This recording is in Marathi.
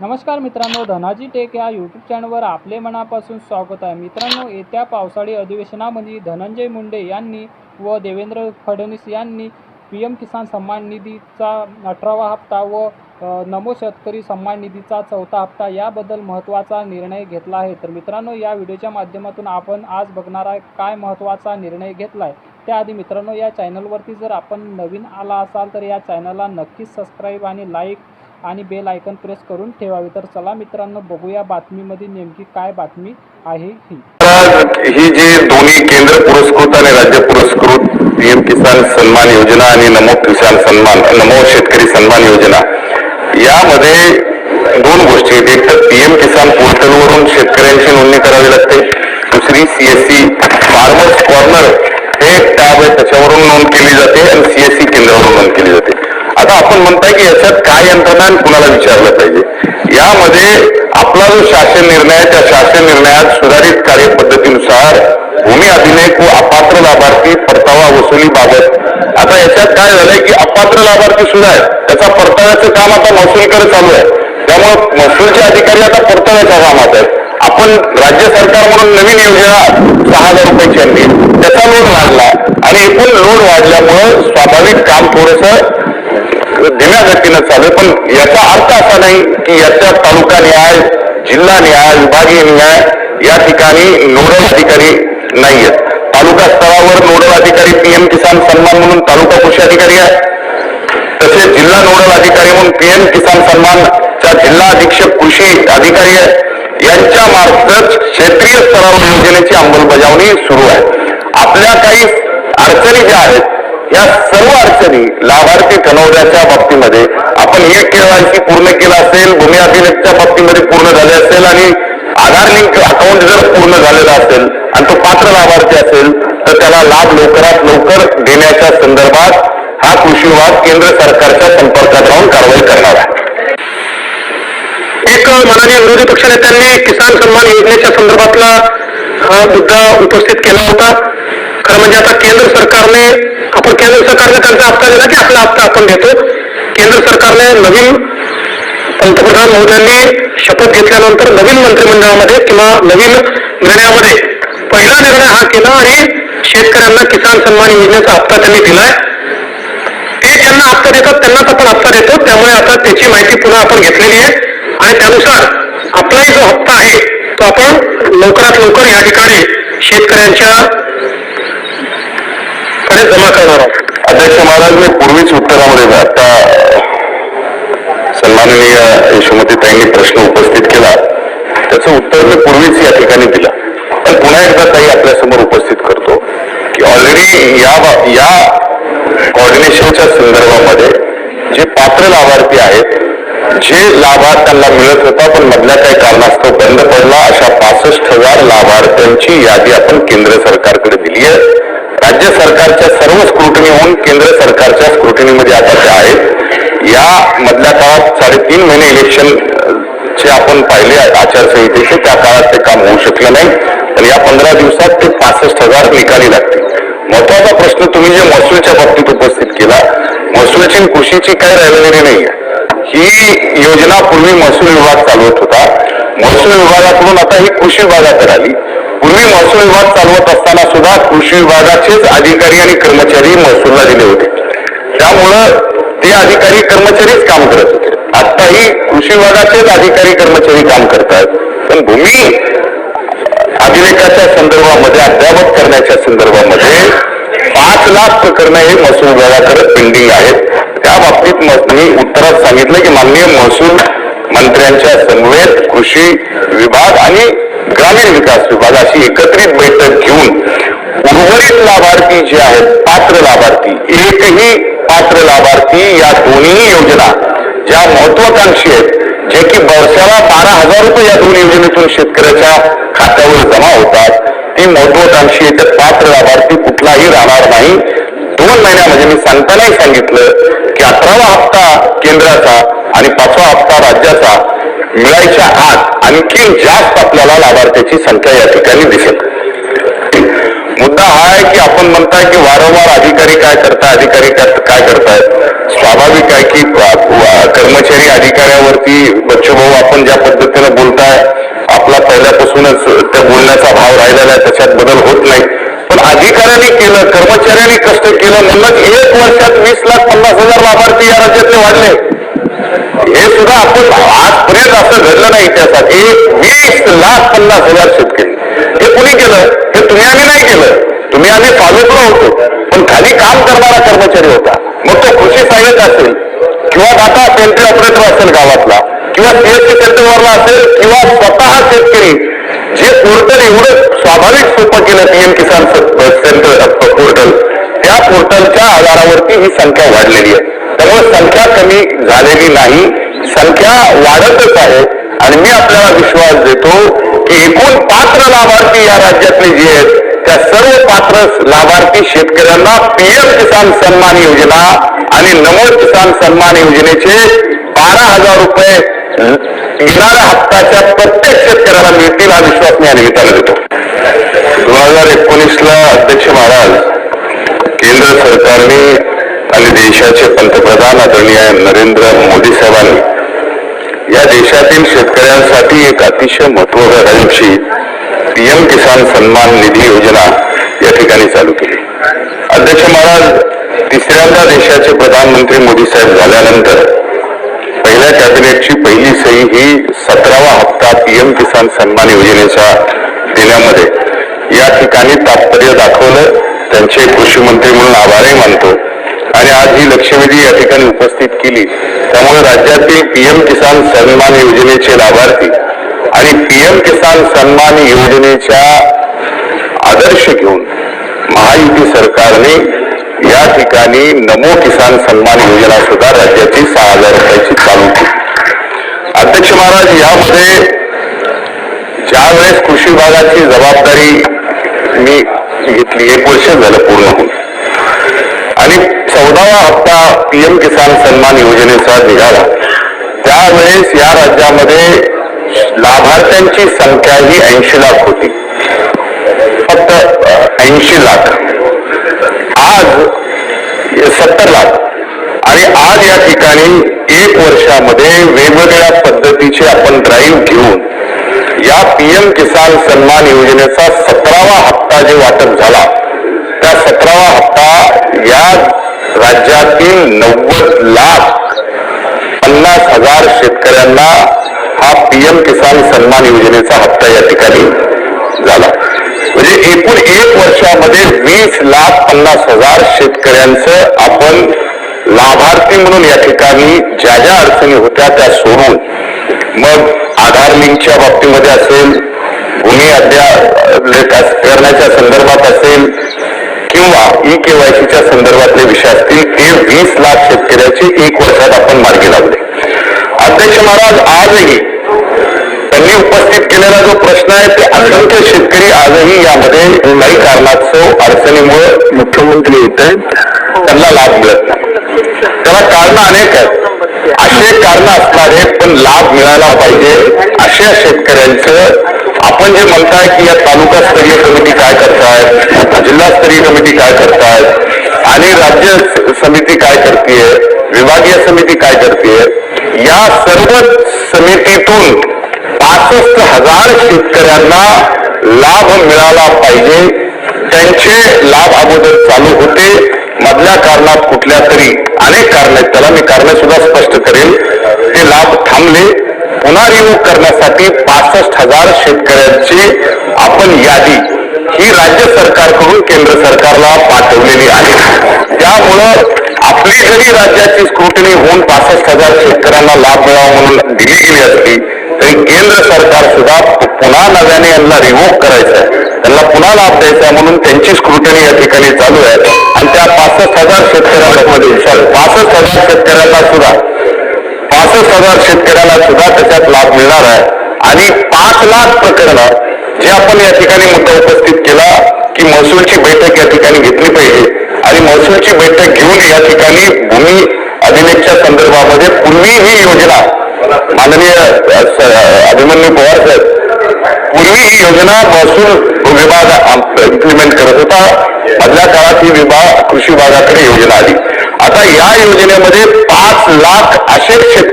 नमस्कार मित्रांनो धनाजी टेक या यूट्यूब चॅनलवर आपले मनापासून स्वागत आहे. मित्रांनो येत्या पावसाळी अधिवेशनामध्ये धनंजय मुंडे यांनी व देवेंद्र फडणवीस यांनी पी एम किसान सन्मान निधीचा अठरावा हप्ता व नमो शेतकरी सन्मान निधीचा चौथा हप्ता याबद्दल महत्त्वाचा निर्णय घेतला आहे. तर मित्रांनो या व्हिडिओच्या माध्यमातून आपण आज बघणार आहे काय महत्त्वाचा निर्णय घेतला आहे त्याआधी मित्रांनो या चॅनलवरती जर आपण नवीन आला असाल तर या चॅनलला नक्कीच सबस्क्राईब आणि लाईक आणि बेल आयकन प्रेस करून ठेवावी. तर चला मित्रांनो बघूया बातमीमध्ये नेमकी काय बातमी आहे ही. ही जी दोन्ही केंद्र पुरस्कृत आणि राज्य पुरस्कृत पीएम किसान सन्मान योजना आणि नमो किसान सन्मान नमो शेतकरी सन्मान योजना यामध्ये दोन गोष्टी आहेत. एक तर पीएम किसान पोर्टलवरून शेतकऱ्यांची नोंदणी करावी लागते. दुसरी सीएससी फार्मर्स कॉर्नर हे टॅब आहे त्याच्यावरून नोंद केली जाते आणि सीएससी केंद्रावरून नोंद केली आपण म्हणताय की याच्यात काय यंत्रणा कुणाला विचारलं पाहिजे. यामध्ये आपला जो शासन निर्णय आहे त्या शासन निर्णयात सुधारित कार्यपद्धतीनुसार भूमी अभिलेख व अपात्र लाभार्थी परतावा वसुलीबाबत आता याच्यात काय झालंय की अपात्र लाभार्थी सुद्धा आहे त्याचा परताव्याचं काम आता महसूलकडे चालू आहे. त्यामुळे महसूलचे अधिकारी आता परताव्याच्या कामात आहेत. आपण राज्य सरकार म्हणून नवीन योजना सहा हजार रुपयाची आणली. त्याचा लोड वाढला आणि एकूण लोड वाढल्यामुळं स्वाभाविक काम थोडंसं धीम्या गतीनं चालू आहे. पण याचा अर्थ असा नाही की याच्या तालुका न्याय जिल्हा न्याय विभागीय न्याय या ठिकाणी नोडल अधिकारी नाही आहेत तालुका स्तरावर नोडल अधिकारी पीएम किसान सन्मान म्हणून तालुका कृषी अधिकारी आहे तसेच जिल्हा नोडल अधिकारी म्हणून पीएम किसान सन्मानचा जिल्हा अधीक्षक कृषी अधिकारी आहे यांच्या मार्फत क्षेत्रीय स्तरावर योजनेची अंमलबजावणी सुरू आहे. आपल्या काही अडचणी ज्या आहेत या सर्व अडचणी लाभार्थी ठरवण्याच्या बाबतीमध्ये आपण हे केवायसी पूर्ण केलं असेल भूमी अभिलेखच्या बाबतीमध्ये पूर्ण झाले असेल आणि आधार लिंक अकाउंट जर पूर्ण झालेला असेल आणि तो पात्र लाभार्थी असेल तर त्याला लाभ लवकरात लवकर देण्याच्या संदर्भात हा कृषी विभाग केंद्र सरकारच्या संपर्कात राहून कारवाई करणार आहे. एक माननीय विरोधी पक्षनेत्यांनी किसान सन्मान योजनेच्या संदर्भातला हा मुद्दा उपस्थित केला होता. खरं म्हणजे आता केंद्र सरकारने आपण केंद्र सरकारने त्यांचा हप्ता दिला की आपला हप्ता आपण देतो. केंद्र सरकारने नवीन पंतप्रधान महोदयांनी शपथ घेतल्यानंतर नवीन मंत्रिमंडळामध्ये किंवा नवीन निर्णयामध्ये पहिला निर्णय हा केला आणि शेतकऱ्यांना किसान सन्मान योजनेचा हप्ता त्यांनी दिलाय. ते ज्यांना हप्ता देतात त्यांनाच आपण हप्ता देतो. त्यामुळे आता त्याची माहिती पुन्हा आपण घेतलेली आहे. आणि त्यानुसार आपलाही जो हप्ता आहे तो आपण लवकरात लवकर या ठिकाणी शेतकऱ्यांच्या कडे जमा करणार आहोत. अध्यक्ष महाराज मी पूर्वीच उत्तरामध्ये आता सन्माननीय यशोमती ताईंनी प्रश्न उपस्थित केला. त्याचं उत्तर मी पूर्वीच या ठिकाणी दिलं. पण पुन्हा एकदा ताई आपल्यासमोर उपस्थित करतो की ऑलरेडी या या कॉर्डिनेशनच्या संदर्भामध्ये जे पात्र लाभार्थी आहेत जे लाभा त्यांना मिळत होता पण मधल्या काही कारणास्तव बंद पडला अशा पासष्ट हजार लाभार्थ्यांची यादी आपण केंद्र सरकारकडे दिली आहे. राज्य सरकारच्या सर्व स्क्रुटनीहून केंद्र सरकारच्या स्क्रुटनीमध्ये आता त्या आहेत. या मधल्या काळात साडेतीन महिने इलेक्शन चे आपण पाहिले आचारसंहितेचे. त्या काळात ते काम होऊ शकलं नाही. पण या पंधरा दिवसात ते पासष्ट हजार निकाली लागतील. महत्त्वाचा प्रश्न तुम्ही जे महसूलच्या बाबतीत उपस्थित केला महसूलची कृषीची काय राहिलेली नाही. ही योजना पूर्वी महसूल विभाग चालवत होता. महसूल विभागाकडून आता ही कृषी विभागाकडे आली पूर्वी महसूल विभाग चालवत असताना सुद्धा कृषी विभागाचेच अधिकारी आणि कर्मचारी महसूलला दिले होते. त्यामुळं ते अधिकारी कर्मचारीच काम करत होते. आताही कृषी विभागाचेच अधिकारी कर्मचारी काम करतात. पण भूमी अभिलेखाच्या संदर्भामध्ये अद्यावत करण्याच्या संदर्भामध्ये पाच लाख प्रकरणं हे महसूल विभागाकडे पेंडिंग आहेत. त्या बाबतीत मी उत्तरात सांगितलं की माननीय महसूल मंत्र्यांच्या समवेत कृषी विभाग आणि ग्रामीण विकास विभाग अशी एकत्रित बैठक घेऊन उर्वरित लाभार्थी जे आहेत पात्र लाभार्थी एकही पात्र लाभार्थी या दोन्ही योजना ज्या महत्वाकांक्षी आहेत जे की वर्षाला बारा हजार रुपये या दोन योजनेतून शेतकऱ्याच्या खात्यावर जमा होतात ती महत्वाकांक्षी आहे. तर पात्र लाभार्थी कुठलाही राहणार नाही. दोन महिन्यामध्ये मी सांगतानाही सांगितलं की अकरावा हप्ता केंद्राचा आणि पाचवा हप्ता राज्याचा मिळायच्या आत आणखी जास्त आपल्याला लाभार्थ्याची संख्या या ठिकाणी दिसेल. मुद्दा हा आहे की आपण म्हणताय की वारंवार अधिकारी काय करताय अधिकारी काय- करतायत? स्वाभाविक आहे की कर्मचारी अधिकाऱ्यावरती बच्चूभाऊ आपण ज्या पद्धतीने बोलताय आपला पहिल्यापासूनच त्या बोलण्याचा भाव राहिलेला आहे त्याच्यात बदल होत नाही. पण अधिकाऱ्यांनी केलं कर्मचाऱ्यांनी कष्ट केलं म्हणून एक वर्षात वीस लाख पन्नास हजार लाभार्थी या राज्यातले वाढले. हे सुद्धा आपण आजपर्यंत असं घडलं नाही इतिहासात एक वीस लाख पन्नास हजार शेतकरी. हे कुणी केलं? हे तुम्ही आम्ही नाही केलं. तुम्ही आम्ही फॉलोकडं होतो. पण खाली काम करणारा कर्मचारी होता. मग तो कृषी सहाय्यक असेल किंवा आता सेंटर ऑपरेटर असेल गावातला किंवा सीएससी सेंटरवरला असेल किंवा स्वतः शेतकरी जे पोर्टल एवढं स्वाभाविक सोपं केलं पीएम किसान सेंटर पोर्टल त्या पोर्टलच्या आधारावरती ही संख्या वाढलेली आहे. त्यामुळे संख्या कमी झालेली नाही. संख्या वाढतच आहे. आणि मी आपल्याला विश्वास देतो की एकूण पात्र लाभार्थी या राज्यातले जे आहेत त्या सर्व पात्र लाभार्थी शेतकऱ्यांना पीएम किसान सन्मान योजना आणि नमो किसान सन्मान योजनेचे बारा हजार रुपये येणाऱ्या हप्त्याच्या प्रत्येक शेतकऱ्याला मिळतील हा विश्वास मी या निमित्ताने देतो. दोन हजार एकोणीसला अध्यक्ष महाराज केंद्र सरकारने आणि देशाचे पंतप्रधान आदरणीय नरेंद्र मोदी साहेबांनी या देशातील शेतकऱ्यांसाठी एक अतिशय महत्वाकांक्षी पीएम किसान सन्मान निधी योजना या ठिकाणी चालू केली. अध्यक्ष महाराज तिसऱ्यांदा देशाचे प्रधानमंत्री मोदी साहेब झाल्यानंतर पहिल्या कॅबिनेटची पहिली सही ही सतरावा हप्ता पीएम किसान सन्मान योजनेच्या देण्यामध्ये या ठिकाणी तात्पर्य दाखवलं. त्यांचे कृषी मंत्री म्हणून आभारही मानतो. आणि आज ही लक्ष्मीजी या ठिकाणी उपस्थित केली. त्यामुळे राज्यातील पीएम किसान सन्मान योजनेचे लाभार्थी आणि पीएम किसान सन्मान योजनेच्या आदर्श घेऊन महायुती सरकारने या ठिकाणी नमो किसान सन्मान योजना सुद्धा राज्याची सहा हजार रुपयाची चालू केली. अध्यक्ष महाराज यामध्ये ज्या वेळेस कृषी विभागाची जबाबदारी मी घेतली एक वर्ष झालं पूर्ण होऊन. आणि चौदावा हप्ता पीएम किसान सन्मान योजनेचा निघाला. त्यावेळेस या राज्यामध्ये लाभार्थ्यांची संख्या ही ऐंशी लाख होती. फक्त ऐंशी लाख. आज सत्तर लाख. आणि आज या ठिकाणी एक वर्षामध्ये वेगवेगळ्या पद्धतीचे आपण ड्राईव्ह घेऊन या पीएम किसान सन्मान योजनेचा सतरावा हप्ता जे वाटप झाला त्या सतरावा हप्ता या राज्यातील नव्वद लाख पन्नास हजार शेतकऱ्यांना हा पीएम किसान सन्मान योजनेचा हप्ता या ठिकाणी झाला. म्हणजे एकूण एक वर्षामध्ये वीस लाख पन्नास हजार शेतकऱ्यांचं आपण लाभार्थी म्हणून या ठिकाणी ज्या ज्या अडचणी होत्या त्या सोडून मग आधार लिंकच्या बाबतीमध्ये असेल भूमी अद्याप करण्याच्या संदर्भात असेल ई केवायसीच्या संदर्भातले विषय असतील ते वीस लाख शेतकऱ्याचे एक वर्षात आपण मार्गी लावले. अध्यक्ष महाराज आजही त्यांनी उपस्थित केलेला जो प्रश्न आहे ते असंख्य शेतकरी आजही यामध्ये काही कारणास्तव अडचणीमुळे मुख्यमंत्री येत आहेत. त्यांना लाभ मिळत नाही. त्याला कारण अनेक आहेत. असे कारण असणारे पण लाभ मिळायला पाहिजे अशा शेतकऱ्यांचं आपण जे म्हणताय की या तालुकास्तरीय कमिटी काय करतायत जिल्हास्तरीय कमिटी काय करतायत आणि राज्य समिती काय करतेय विभागीय समिती काय करतेय या सर्व समितीतून पासष्ट हजार शेतकऱ्यांना लाभ मिळाला पाहिजे. त्यांचे लाभ अगोदर चालू होते. मधल्या कारणात कुठल्या तरी अनेक कारण आहेत. त्याला मी कारण सुद्धा स्पष्ट करेल ते लाभ थांबले. पुन्हा करण्यासाठी पासष्ट हजार शेतकऱ्यांची आपण यादी ही राज्य सरकारकडून केंद्र सरकारला पाठवलेली आहे. त्यामुळं आपली जरी राज्याची स्क्रुटनी होऊन पासष्ट हजार शेतकऱ्यांना लाभ मिळावा म्हणून दिली गेली असली तरी केंद्र सरकार सुद्धा पुन्हा नव्याने यांना रिमूव्ह करायचं आहे त्यांना पुन्हा लाभ द्यायचा आहे म्हणून त्यांची स्क्रुटनी या ठिकाणी चालू आहे. आणि त्या पासष्ट हजार शेतकऱ्यांमध्ये पासष्ट हजार शेतकऱ्यांना सुद्धा पन्नास हजार शेतकऱ्याला सुद्धा त्याच्यात लाभ मिळणार आहे. आणि पाच लाख प्रकरणं जे आपण या ठिकाणी मुद्दा उपस्थित केला की महसूलची बैठक या ठिकाणी घेतली पाहिजे. आणि महसूलची बैठक घेऊन या ठिकाणी भूमी अभिलेखच्या संदर्भामध्ये पूर्वी ही योजना माननीय अभिमन्यू पवार साहेब पूर्वी ही योजना महसूल विभाग इम्प्लिमेंट करत होता. मधल्या काळात ही विभाग कृषी विभागाकडे योजना आली. आता या योजनेमध्ये पाच लाख असे शेतकरी